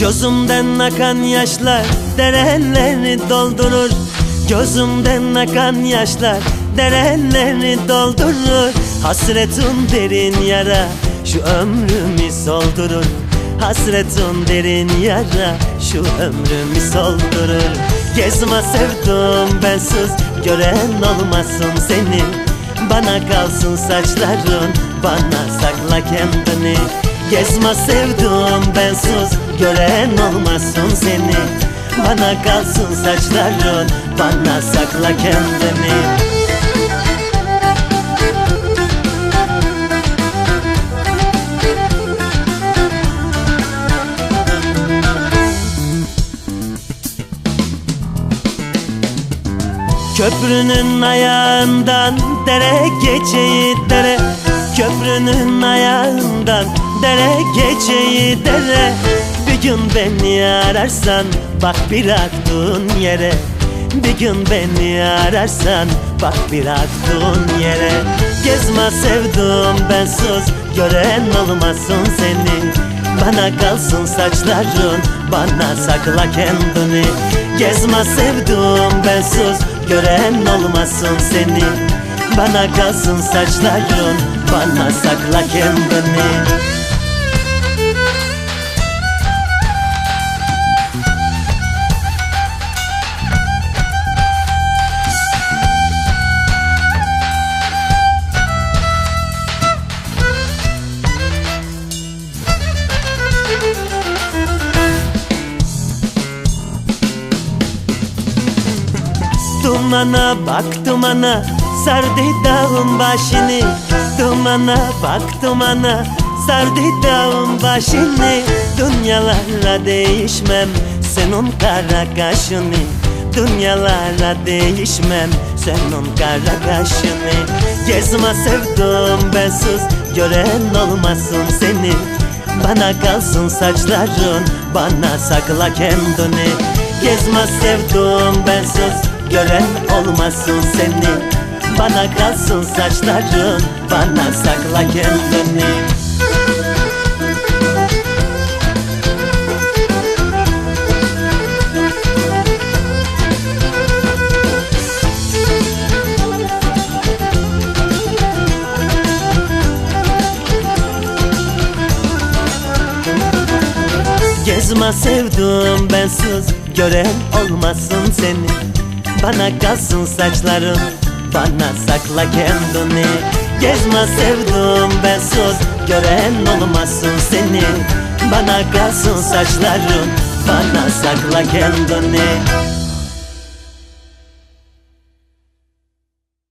Gözümden akan yaşlar dereleri doldurur. Gözümden akan yaşlar dereleri doldurur. Hasretin derin yara şu ömrümü soldurur. Hasretin derin yara şu ömrümü soldurur Gezme sevdim bensiz gören olmasın seni. Bana kalsın saçların bana sakla kendini. Gezme sevdim bensiz gören olmasın seni. Bana kalsın saçların bana sakla kendini Köprünün ayağından dere geçeyi dere. Köprünün ayağından dere geçeyi dere. Bir gün beni ararsan bak bir aktığın yere. Bir gün beni ararsan bak bir aktığın yere. Gezme sevdim ben söz gören olmasın seni. Bana kalsın saçların bana sakla kendini Gezme sevdim ben söz gören olmasın seni. Bana kalsın saçların bana sakla kendini Dumana bak dumana Sardı dağın başını. Dumana bak dumana Sardı dağın başını. Dünyalarla değişmem Senin kara kaşını. Dünyalarla değişmem Senin kara kaşını. Gezme sevdim bensiz Gören olmasın seni. Bana kalsın saçların Bana sakla kendini. Gezme sevdim bensiz Gören olmasın seni. Bana kalsın saçların Bana sakla kendini. Gezme sevdim bensiz Gören olmasın seni Bana kalsın saçların. Bana sakla kendini. Gezme sevdim bensiz Gören olmasın seni. Bana kalsın saçların. Bana sakla kendini